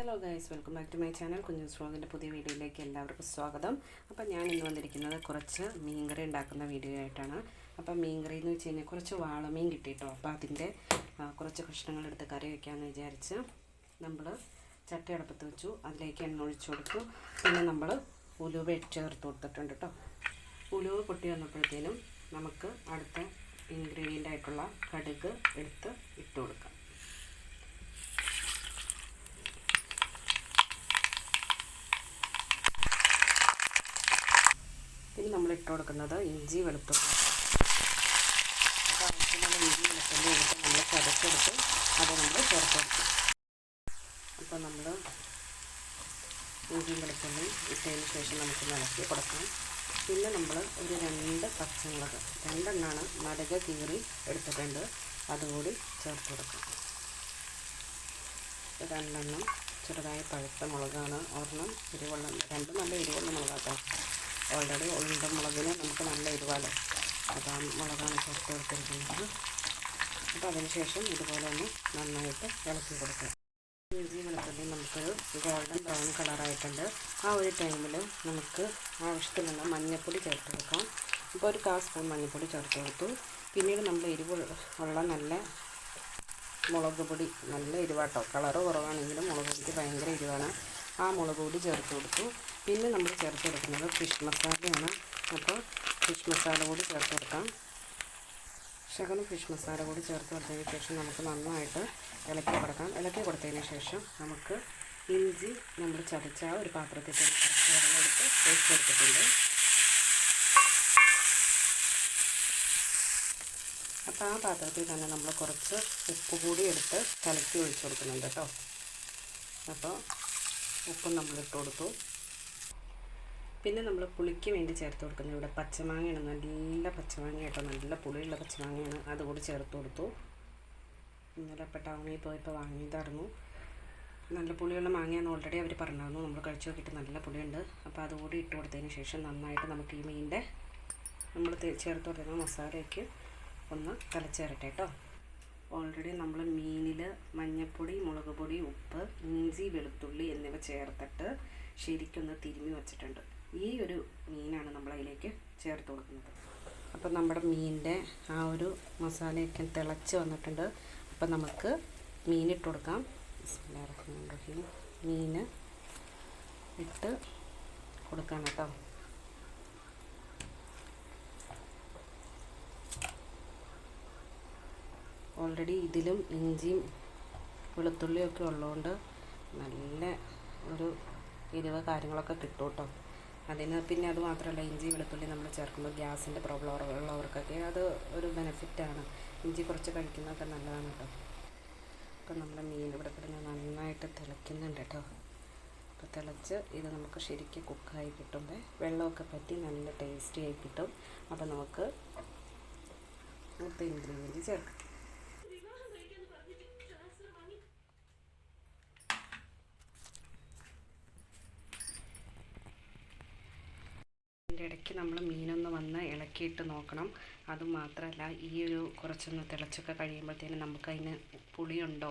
Hello guys welcome back to my channel കുഞ്ഞു സ്ട്രോങ്ങിന്റെ പുതിയ വീഡിയോയിലേക്ക് എല്ലാവർക്കും സ്വാഗതം. അപ്പം ഞാൻ ഇന്ന് വന്നിരിക്കുന്നത് കുറച്ച് മീൻകറി ഉണ്ടാക്കുന്ന വീഡിയോ ആയിട്ടാണ്. അപ്പം മീൻകറി എന്ന് വെച്ച് കഴിഞ്ഞാൽ കുറച്ച് വാളമീൻ കിട്ടിയിട്ടോ. അപ്പോൾ അതിന്റെ കുറച്ച് കുറച്ച് കഷ്ണങ്ങളെടുത്ത് കറി വയ്ക്കാമെന്ന് വിചാരിച്ച് നമ്മൾ ചട്ടി അടുപ്പത്ത് വെച്ചു. അതിലേക്ക് എണ്ണ ഒഴിച്ചു കൊടുത്തു. പിന്നെ നമ്മൾ ഉലുവ ചേർത്ത് കൊടുത്തിട്ടുണ്ട് കേട്ടോ. ഉലുവ പൊട്ടി വന്നപ്പോഴത്തേനും നമുക്ക് അടുത്ത ഇൻഗ്രീഡിയന്റ് ആയിട്ടുള്ള കടുക് എടുത്ത് ഇട്ട് കൊടുക്കാം ഇനി നമ്മൾ ഇട്ട് കൊടുക്കുന്നത് ഇഞ്ചി വെളുത്തുള്ളി. ആവശ്യമുള്ള ഇഞ്ചി വെളുത്തുള്ളി എടുത്ത് നമ്മൾ ചതച്ചെടുത്ത് അത് നമ്മൾ ചേർത്ത് കൊടുക്കും. നമ്മൾ ഇഞ്ചി വെളുത്തുള്ളി ഇട്ടതിന് ശേഷം നമുക്ക് ഇളക്കി കൊടുക്കാം. പിന്നെ നമ്മൾ ഒരു രണ്ട് പച്ചമുളക് രണ്ടെണ്ണാണ് നടുക കീറി എടുത്തിട്ടുണ്ട്. അതുകൂടി ചേർത്ത് കൊടുക്കാം. രണ്ടെണ്ണം ചെറുതായി പഴുത്ത മുളകാണ്. ഒരെണ്ണം ഇരുവെള്ളം രണ്ടും നല്ല ഇരുവെള്ളം മുളകാട്ടോ. ഓൾറെഡി ഉണ്ട മുളകിന് നമുക്ക് നല്ല എരിവാണ്. അതാണ് മുളകാണ് ചേർത്ത് കൊടുത്തിരിക്കുന്നത്. അപ്പോൾ അതിനുശേഷം ഇതുപോലെ ഒന്ന് നന്നായിട്ട് ഇളക്കി കൊടുക്കുക ഇഞ്ചി വെളുത്തുള്ളി നമുക്കൊരു ഗോൾഡൻ ബ്രൗൺ കളറായിട്ടുണ്ട് ആ ഒരു ടൈമിൽ നമുക്ക് ആവശ്യത്തിനുള്ള മഞ്ഞൾപ്പൊടി ചേർത്ത് കൊടുക്കാം. ഇപ്പോൾ ഒരു കാ സ്പൂൺ മഞ്ഞൾപ്പൊടി ചേർത്ത് കൊടുത്തു. പിന്നീട് നമ്മൾ എരിവ് ഉള്ള നല്ല മുളക് പൊടി നല്ല എരിവാട്ടോ. കളറ് കുറവാണെങ്കിലും മുളക് പൊടിക്ക് ഭയങ്കര എരിവാണ്. ആ മുളക് പൊടി ചേർത്ത് കൊടുത്തു. പിന്നെ നമ്മൾ ചേർത്ത് കൊടുക്കുന്നത് ഫിഷ് മസാലയാണ് അപ്പോൾ ഫിഷ് മസാല കൂടി ചേർത്ത് കൊടുക്കാം ശകലം ഫിഷ് മസാല കൂടി ചേർത്ത് കൊടുത്തതിന് ശേഷം നമുക്ക് നന്നായിട്ട് ഇളക്കി കൊടുക്കാം. ഇളക്കി കൊടുത്തതിന് ശേഷം നമുക്ക് ഇഞ്ചി നമ്മൾ ചതച്ച ഒരു പാത്രത്തിൽ തന്നെ കുറച്ച് വെള്ളം എടുത്ത് ഒഴിച്ച് കൊടുത്തിട്ടുണ്ട് അപ്പോൾ ആ പാത്രത്തിൽ തന്നെ നമ്മൾ കുറച്ച് ഉപ്പ് കൂടി എടുത്ത് കലക്കി ഒഴിച്ചു കൊടുക്കുന്നുണ്ട് കേട്ടോ. അപ്പോൾ ഉപ്പ് നമ്മളിട്ട് കൊടുത്തു. പിന്നെ നമ്മൾ പുളിക്ക് വേണ്ടി ചേർത്ത് കൊടുക്കുന്നത് ഇവിടെ പച്ചമാങ്ങയാണ് നല്ല പച്ചമാങ്ങ കേട്ടോ നല്ല പുളിയുള്ള പച്ചമാങ്ങയാണ്. അതുകൂടി ചേർത്ത് കൊടുത്തു. ഇന്നലെ അപ്പം ടൗണിൽ പോയപ്പോൾ വാങ്ങിയതായിരുന്നു. നല്ല പുളിയുള്ള മാങ്ങയാണ് ഓൾറെഡി അവർ പറഞ്ഞായിരുന്നു. നമ്മൾ കഴിച്ചു നോക്കിയിട്ട് നല്ല പുളിയുണ്ട്. അപ്പോൾ അതുകൂടി ഇട്ട് കൊടുത്തതിന് ശേഷം നന്നായിട്ട് നമുക്ക് ഈ മീനിന്റെ നമ്മൾ ചേർത്ത് കൊടുക്കുന്ന മസാലയ്ക്ക് ഒന്ന് തിളച്ചേരട്ടെ കേട്ടോ ഓൾറെഡി നമ്മൾ മീനിൽ മഞ്ഞൾപ്പൊടി മുളക് പൊടി ഉപ്പ് ഇഞ്ചി വെളുത്തുള്ളി എന്നിവ ചേർത്തിട്ട് ശരിക്കൊന്ന് തിരുമ്മി വച്ചിട്ടുണ്ട്. ഈ ഒരു മീനാണ് നമ്മൾ അതിലേക്ക് ചേർത്ത് കൊടുക്കുന്നത്. അപ്പം നമ്മുടെ മീനിന്റെ ആ ഒരു മസാലയൊക്കെ തിളച്ച് വന്നിട്ടുണ്ട്. അപ്പം നമുക്ക് മീനിട്ട് കൊടുക്കാം. റഹീം മീൻ ഇട്ട് കൊടുക്കാം കേട്ടോ. ഓൾറെഡി ഇതിലും ഇഞ്ചിയും വെളുത്തുള്ളിയൊക്കെ ഉള്ളതുകൊണ്ട് നല്ല ഒരു എരിവ് കാര്യങ്ങളൊക്കെ കിട്ടും കേട്ടോ. അതിന് പിന്നെ അത് മാത്രമല്ല ഇഞ്ചി വെളുത്തുള്ളി നമ്മൾ ചേർക്കുമ്പോൾ ഗ്യാസിന്റെ പ്രോബ്ലം ഉള്ളവർക്കൊക്കെ അത് ഒരു ബെനിഫിറ്റാണ് ഇഞ്ചി കുറച്ച് കഴിക്കുന്നതൊക്കെ നല്ലതാണ് കേട്ടോ അപ്പം നമ്മുടെ മീൻ ഇവിടെ കിടന്ന് നന്നായിട്ട് തിളയ്ക്കുന്നുണ്ട് കേട്ടോ അപ്പോൾ തിളച്ച് ഇത് നമുക്ക് ശരിക്കും കുക്കായി കിട്ടുമ്പോൾ വെള്ളമൊക്കെ പറ്റി നല്ല ടേസ്റ്റി ആയി കിട്ടും. അപ്പോൾ നമുക്ക് അടുത്ത ഇൻഗ്രീഡിയന്റ് ചേർക്കാം. അതിന്റെ ഇടയ്ക്ക് നമ്മൾ മീനൊന്ന് വന്ന് ഇളക്കിയിട്ട് നോക്കണം. അതുമാത്രമല്ല ഈ ഒരു കുറച്ചൊന്ന് തിളച്ചൊക്കെ കഴിയുമ്പോഴത്തേനും നമുക്കതിന് പുളിയുണ്ടോ?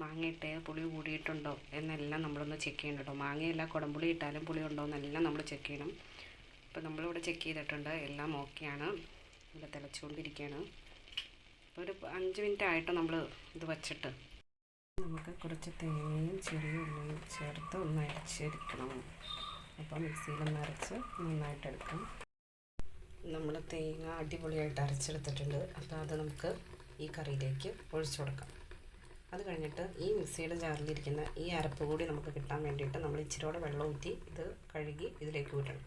മാങ്ങയിട്ട് പുളി കൂടിയിട്ടുണ്ടോ? എന്നെല്ലാം നമ്മളൊന്ന് ചെക്ക് ചെയ്യണം കേട്ടോ. മാങ്ങയല്ല കുടംപുളി ഇട്ടാലും പുളി ഉണ്ടോ എന്നെല്ലാം നമ്മൾ ചെക്ക് ചെയ്യണം. അപ്പോൾ നമ്മളിവിടെ ചെക്ക് ചെയ്തിട്ടുണ്ട്. എല്ലാം ഓക്കെയാണ്. ഇവിടെ തിളച്ചുകൊണ്ടിരിക്കുകയാണ്. ഒരു അഞ്ച് മിനിറ്റ് ആയിട്ട് നമ്മൾ ഇത് വച്ചിട്ട്. നമുക്ക് കുറച്ച് തേങ്ങയും ചെറിയ ഉള്ളിയും ചേർത്ത് ഒന്ന് അരച്ചിരിക്കണം അപ്പോൾ മിക്സിയിലൊന്ന് അരച്ച് നന്നായിട്ട് എടുക്കാം. നമ്മൾ തേങ്ങ അടിപൊളിയായിട്ട് അരച്ചെടുത്തിട്ടുണ്ട്. അപ്പോൾ അത് നമുക്ക് ഈ കറിയിലേക്ക് ഒഴിച്ചു കൊടുക്കാം. അത് കഴിഞ്ഞിട്ട് ഈ മിക്സിയുടെ ജാറിലിരിക്കുന്ന ഈ അരപ്പ് കൂടി നമുക്ക് കിട്ടാൻ വേണ്ടിയിട്ട് നമ്മൾ ഇച്ചിരിയോടെ വെള്ളം ഊറ്റി ഇത് കഴുകി ഇതിലേക്ക് വിടണം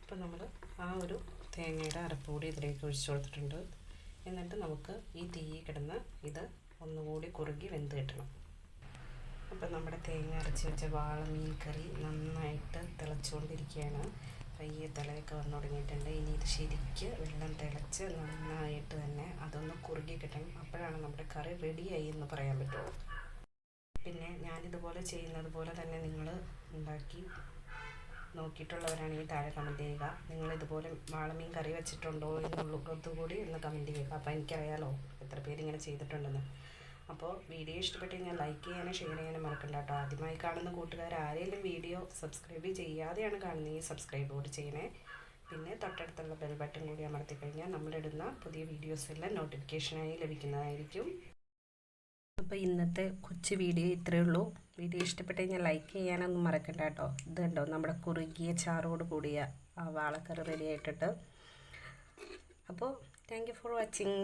അപ്പോൾ നമ്മൾ ആ ഒരു തേങ്ങയുടെ അരപ്പ് കൂടി ഇതിലേക്ക് ഒഴിച്ചു കൊടുത്തിട്ടുണ്ട്. എന്നിട്ട് നമുക്ക് ഈ തീ കിടന്ന് ഇത് ഒന്നുകൂടി കുറുകി വെന്ത് കിട്ടണം. അപ്പം നമ്മുടെ തേങ്ങ അരച്ച് വെച്ച വാളമീൻ കറി നന്നായിട്ട് തിളച്ചുകൊണ്ടിരിക്കുകയാണ്. പയ്യെ തിളയൊക്കെ വന്നു തുടങ്ങിയിട്ടുണ്ട്. ഇനി ഇത് ശരിക്ക് വെള്ളം തിളച്ച് നന്നായിട്ട് തന്നെ അതൊന്ന് കുറുകി കിട്ടണം. അപ്പോഴാണ് നമ്മുടെ കറി റെഡിയായി എന്ന് പറയാൻ പറ്റുള്ളൂ. പിന്നെ ഞാനിതുപോലെ ചെയ്യുന്നത് പോലെ തന്നെ നിങ്ങൾ ഉണ്ടാക്കി നോക്കിയിട്ടുള്ളവരാണെങ്കിൽ താഴെ കമന്റ് ചെയ്യുക. നിങ്ങൾ ഇതുപോലെ വാളമീൻ കറി വെച്ചിട്ടുണ്ടോ എന്നുള്ളതുകൂടി ഒന്ന് കമന്റ് ചെയ്യുക. അപ്പോൾ എനിക്കറിയാലോ എത്ര പേര് ഇങ്ങനെ ചെയ്തിട്ടുണ്ടെന്ന്. അപ്പോൾ വീഡിയോ ഇഷ്ടപ്പെട്ട് കഴിഞ്ഞാൽ ലൈക്ക് ചെയ്യാനും ഷെയർ ചെയ്യാനും മറക്കണ്ട കേട്ടോ. ആദ്യമായി കാണുന്ന കൂട്ടുകാർ ആരെങ്കിലും വീഡിയോ സബ്സ്ക്രൈബ് ചെയ്യാതെയാണ് കാണുന്നത് സബ്സ്ക്രൈബ് കൂടി ചെയ്യണേ. പിന്നെ തൊട്ടടുത്തുള്ള ബെൽ ബട്ടൺ കൂടി അമർത്തി കഴിഞ്ഞാൽ നമ്മളിടുന്ന പുതിയ വീഡിയോസ് എല്ലാം നോട്ടിഫിക്കേഷനായി ലഭിക്കുന്നതായിരിക്കും. അപ്പോൾ ഇന്നത്തെ കൊച്ചു വീഡിയോ ഇത്രയേ ഉള്ളൂ. വീഡിയോ ഇഷ്ടപ്പെട്ട് കഴിഞ്ഞാൽ ലൈക്ക് ചെയ്യാനൊന്നും മറക്കണ്ട കേട്ടോ. ഇത് കണ്ടോ? നമ്മുടെ കുറുകിയ ചാറോട് കൂടിയ വാളക്കറി റെഡി ആയിട്ടിട്ട് അപ്പോൾ താങ്ക് യു ഫോർ വാച്ചിങ്